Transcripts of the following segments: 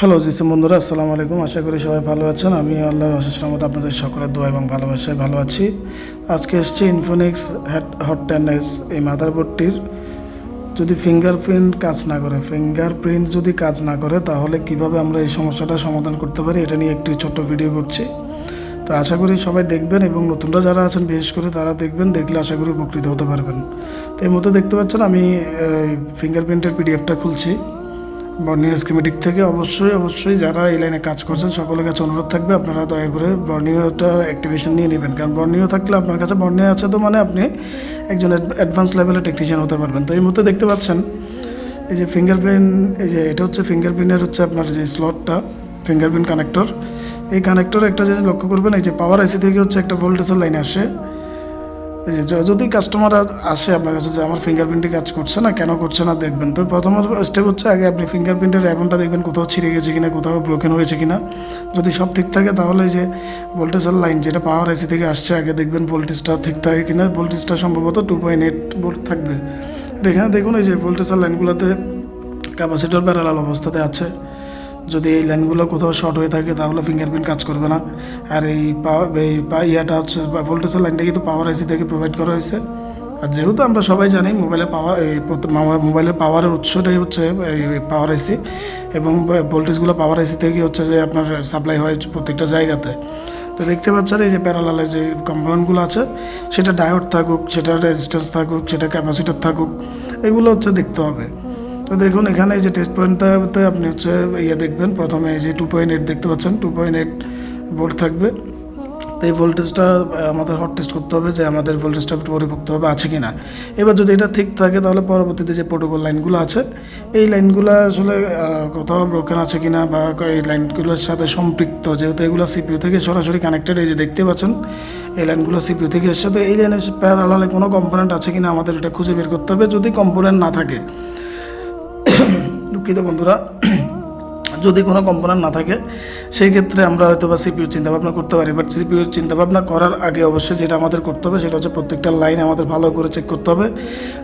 Hello জিসিম বন্ধুরা, আসসালামু আলাইকুম। আশা করি সবাই ভালো আছেন। আমি আল্লাহর অশেষ রহমত আপনাদের সকলের দোয়া এবং ভালোবাসায় ভালো আছি। আজকে এসছে ইনফোনিক্স হট টেন এস এই মাদারবোর্ডটির। যদি ফিঙ্গারপ্রিন্ট কাজ না করে ফিঙ্গারপ্রিন্ট যদি কাজ না করে, তাহলে কীভাবে আমরা এই সমস্যাটা সমাধান করতে পারি, এটা নিয়ে একটি ছোট্ট ভিডিও করছি। তো আশা করি সবাই দেখবেন এবং নতুনরা যারা আছেন, বিশেষ করে তারা দেখবেন, দেখলে আশা করি উপকৃত হতে পারবেন। তো এই মধ্যে দেখতে পাচ্ছেন, আমি ফিঙ্গারপ্রিন্টের পিডিএফটা খুলছি। বর্ণীয় স্কিমেটিক থেকে অবশ্যই অবশ্যই যারা এই লাইনে কাজ করছেন, সকলের কাছে অনুরোধ থাকবে আপনারা দয়া করে বর্ণীয়টা অ্যাক্টিভেশন নিয়ে নেবেন। কারণ বর্ণীয় থাকলে আপনার কাছে বর্ণীয় আছে তো মানে আপনি একজন অ্যাডভান্স লেভেলের টেকনিশিয়ান হতে পারবেন। তো এই মুহূর্তে দেখতে পাচ্ছেন, এই যে ফিঙ্গারপ্রিন্ট এই যে এটা হচ্ছে ফিঙ্গারপ্রিন্টের হচ্ছে আপনার যে স্লটটা ফিঙ্গারপ্রিন্ট কানেক্টর এই কানেক্টর একটা জিনিস লক্ষ্য করবেন, এই যে পাওয়ার আইসি থেকে হচ্ছে একটা ভোল্টেজের লাইন আসে। যদি কাস্টমার আসে আপনার কাছে যে আমার ফিঙ্গারপ্রিন্টে কাজ করছে না, কেন করছে না দেখবেন। তো প্রথম স্টেপ হচ্ছে আগে আপনি ফিঙ্গারপ্রিন্টের অ্যাপনটা দেখবেন কোথাও ছিঁড়ে গেছে কিনা, কোথাও ব্রোকেন হয়েছে কিনা। যদি সব ঠিক থাকে তাহলে যে ভোল্টেজের লাইন যেটা পাওয়ার এসি থেকে আসছে, আগে দেখবেন ভোল্টেজটা ঠিক থাকে কিনা। ভোল্টেজটা সম্ভবত টু পয়েন্ট এইট ভোল্ট থাকবে। এখানে দেখুন এই যে ভোল্টেজের লাইনগুলোতে ক্যাপাসিটর প্যারালাল অবস্থাতে আছে। যদি এই লাইনগুলো কোথাও শর্ট হয়ে থাকে, তাহলে ফিঙ্গারপ্রিন্ট কাজ করবে না। আর এই এই পা- ইয়াটা হচ্ছে ভোল্টেজের লাইনটা কিন্তু পাওয়ার আইসি থেকে প্রোভাইড করা হয়েছে। আর যেহেতু আমরা সবাই জানি মোবাইলের পাওয়ার এই মোবাইলের পাওয়ারের উৎসটাই হচ্ছে, এই পাওয়ার আইসি এবং ভোল্টেজগুলো পাওয়ার আইসি থেকে হচ্ছে যে আপনার সাপ্লাই হয় প্রত্যেকটা জায়গাতে। তো দেখতে পাচ্ছেন, এই যে প্যারালালে যে কম্পোনেন্টগুলো আছে, সেটা ডায়োড থাকুক, সেটা রেজিস্ট্যান্স থাকুক, সেটা ক্যাপাসিটার থাকুক, এগুলো হচ্ছে দেখতে হবে। তো দেখুন, এখানে এই যে টেস্ট পয়েন্টটাতে আপনি হচ্ছে ইয়ে দেখবেন। প্রথমে এই যে টু পয়েন্ট এইট দেখতে পাচ্ছেন টু পয়েন্ট এইট ভোল্ট থাকবে। তো এই ভোল্টেজটা আমাদের হট টেস্ট করতে হবে যে আমাদের ভোল্টেজটা পরিপক্তভাবে আছে কি না এবার যদি এটা ঠিক থাকে, তাহলে পরবর্তীতে যে প্রোটোকল লাইনগুলো আছে, এই লাইনগুলো আসলে কোথাও ব্রোকেন আছে কি না বা এই লাইনগুলোর সাথে সম্পৃক্ত, যেহেতু এগুলো সিপিইউ থেকে সরাসরি কানেক্টেড এই যে দেখতে পাচ্ছেন, এই লাইনগুলো সিপিউ থেকে এসছে। তো এই লাইনের প্যারালালে কোনো কম্পোনেন্ট আছে কি না আমাদের এটা খুঁজে বের করতে হবে। যদি কম্পোনেন্ট না থাকে দুঃখিত বন্ধুরা। যদি কোনো কম্পোনেন্ট না থাকে, সেই ক্ষেত্রে আমরা হয়তো বা সিপিউ চিন্তাভাবনা করতে পারি। বাট সিপিউ চিন্তাভাবনা করার আগে অবশ্যই যেটা আমাদের করতে হবে, সেটা হচ্ছে প্রত্যেকটা লাইন আমাদের ভালো করে চেক করতে হবে।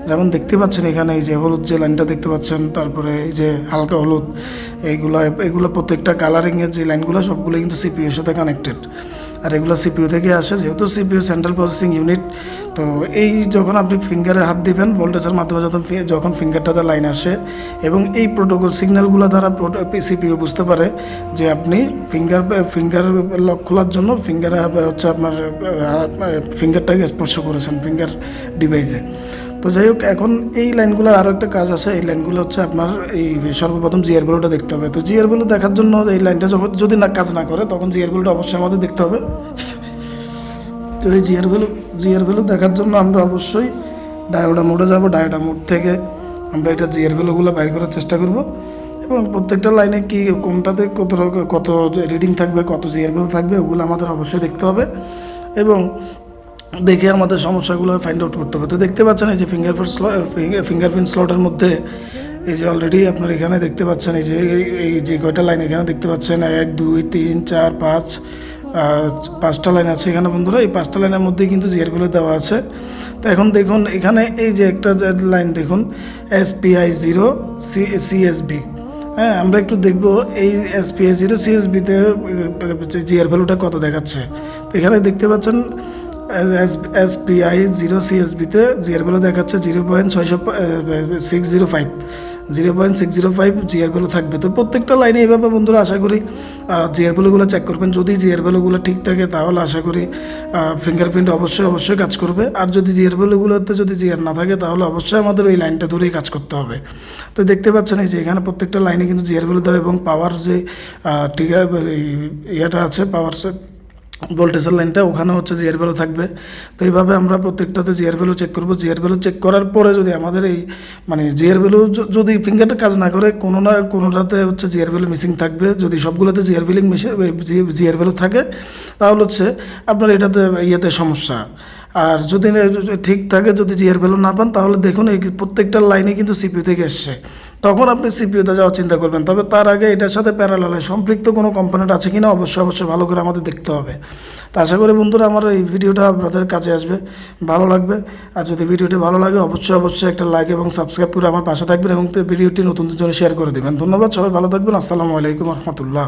যেমন দেখতে পাচ্ছেন এখানে এই যে হলুদ যে লাইনটা দেখতে পাচ্ছেন, তারপরে এই যে হালকা হলুদ, এইগুলো এগুলো প্রত্যেকটা কালারিংয়ের যে লাইনগুলো সবগুলো কিন্তু সিপিউর সাথে কানেক্টেড আর এগুলো সিপিইউ থেকে আসে। যেহেতু সিপিউ সেন্ট্রাল প্রসেসিং ইউনিট তো এই যখন আপনি ফিঙ্গারে হাত দিবেন ভোল্টেজের মাধ্যমে যখন যখন ফিঙ্গারটাতে লাইন আসে এবং এই প্রোটোকল সিগন্যালগুলো দ্বারা সিপিইউ বুঝতে পারে যে আপনি ফিঙ্গার ফিঙ্গার লক খোলার জন্য ফিঙ্গারে হচ্ছে আপনার ফিঙ্গারটাকে স্পর্শ করেছেন ফিঙ্গার ডিভাইসে তো যাই হোক, এখন এই লাইনগুলোর আরও একটা কাজ আছে। এই লাইনগুলো হচ্ছে আপনার এই সর্বপ্রথম জিয়ার বেলুটা দেখতে হবে। তো জিয়ার বেলু দেখার জন্য এই লাইনটা যদি না কাজ না করে, তখন জিয়ার বেলুটা অবশ্যই আমাদের দেখতে হবে। তো এই জিয়ার ভ্যালু জিয়ার ভ্যালু দেখার জন্য আমরা অবশ্যই ডায়োডা মোডে যাব। ডায়োডা মোড থেকে আমরা এটা জিয়ার ভ্যালুগুলো বাইর করার চেষ্টা করব। এবং প্রত্যেকটা লাইনে কি, কোনটাতে কত কত রিডিং থাকবে, কত জিয়ার ভ্যালু থাকবে, ওগুলো আমাদের অবশ্যই দেখতে হবে। এবং দেখে আমাদের সমস্যাগুলো ফাইন্ড আউট করতে হবে। তো দেখতে পাচ্ছেন এই যে ফিঙ্গারপ্রিন্ট ফিঙ্গারপ্রিন্ট স্লটের মধ্যে এই যে অলরেডি আপনার এখানে দেখতে পাচ্ছেন এই যে, এই- যে কয়টা লাইন এখানে দেখতে পাচ্ছেন? এক, দুই, তিন, চার, পাঁচ পাঁচটা লাইন আছে এখানে বন্ধুরা। এই পাঁচটা লাইনের মধ্যেই কিন্তু জিয়ারগুলো দেওয়া আছে। তো এখন দেখুন, এখানে এই যে একটা লাইন দেখুন এসপিআই জিরো সি সিএসবি হ্যাঁ আমরা একটু দেখব এই এসপিআই জিরো সিএসবিতে জিয়ার ভ্যালুটা কত দেখাচ্ছে। তো এখানে দেখতে পাচ্ছেন এসপিআই জিরো সিএসবিতে জিয়ার ভ্যালু দেখাচ্ছে জিরো পয়েন্ট ছয়শো six zero five zero point six zero five জিয়ার ভ্যালু থাকবে। তো প্রত্যেকটা লাইনে এইভাবে বন্ধুরা আশা করি জিয়ার ভ্যালুগুলো চেক করবেন। যদি জিয়ার ভ্যালুগুলো ঠিক থাকে তাহলে আশা করি ফিঙ্গারপ্রিন্ট অবশ্যই অবশ্যই কাজ করবে। আর যদি জিয়ার ভ্যালুগুলোতে যদি জিয়ার না থাকে তাহলে অবশ্যই আমাদের ওই লাইনটা ধরেই কাজ করতে হবে। তো দেখতে পাচ্ছেন এই যে এখানে প্রত্যেকটা লাইনে কিন্তু জিয়ার ভ্যালু দেবে এবং পাওয়ার যে টিকার ইয়েটা আছে পাওয়ার ভোল্টেজের লাইনটা ওখানে হচ্ছে জিয়ার ভ্যালু থাকবে। তো এইভাবে আমরা প্রত্যেকটাতে জিয়ার ভ্যালু চেক করব। জিয়ার ভ্যালু চেক করার পরে যদি আমাদের এই মানে জিয়ার ভ্যালু যদি ফিঙ্গারটা কাজ না করে, কোনো না কোনোটাতে হচ্ছে জিয়ার ভ্যালু মিসিং থাকবে। যদি সবগুলোতে জিয়ার ভ্যালিং মিশে জিয়ার ভ্যালু থাকে, তাহলে হচ্ছে আপনার এটাতে ইয়েতে সমস্যা। আর যদি ঠিক থাকে, যদি জিয়ার ভ্যালু না পান, তাহলে দেখুন এই প্রত্যেকটা লাইনে কিন্তু সিপিউ থেকে এসছে। তখন আপনি সিপিউতে যাওয়ার চিন্তা করবেন। তবে তার আগে এটার সাথে প্যারালালে সম্পৃক্ত কোনো কম্পোনেন্ট আছে কি না অবশ্যই অবশ্যই ভালো করে আমাদের দেখতে হবে। তো আশা করি বন্ধুরা আমার এই ভিডিওটা আপনাদের কাজে আসবে। ভালো লাগবে। আর যদি ভিডিওটি ভালো লাগে, অবশ্যই অবশ্যই একটা লাইক এবং সাবস্ক্রাইব করে আমার পাশে থাকবেন এবং ভিডিওটি নতুনদের জন্য শেয়ার করে দেবেন। ধন্যবাদ, সবাই ভালো থাকবেন। আসসালামু আলাইকুম রহমতুল্লাহ।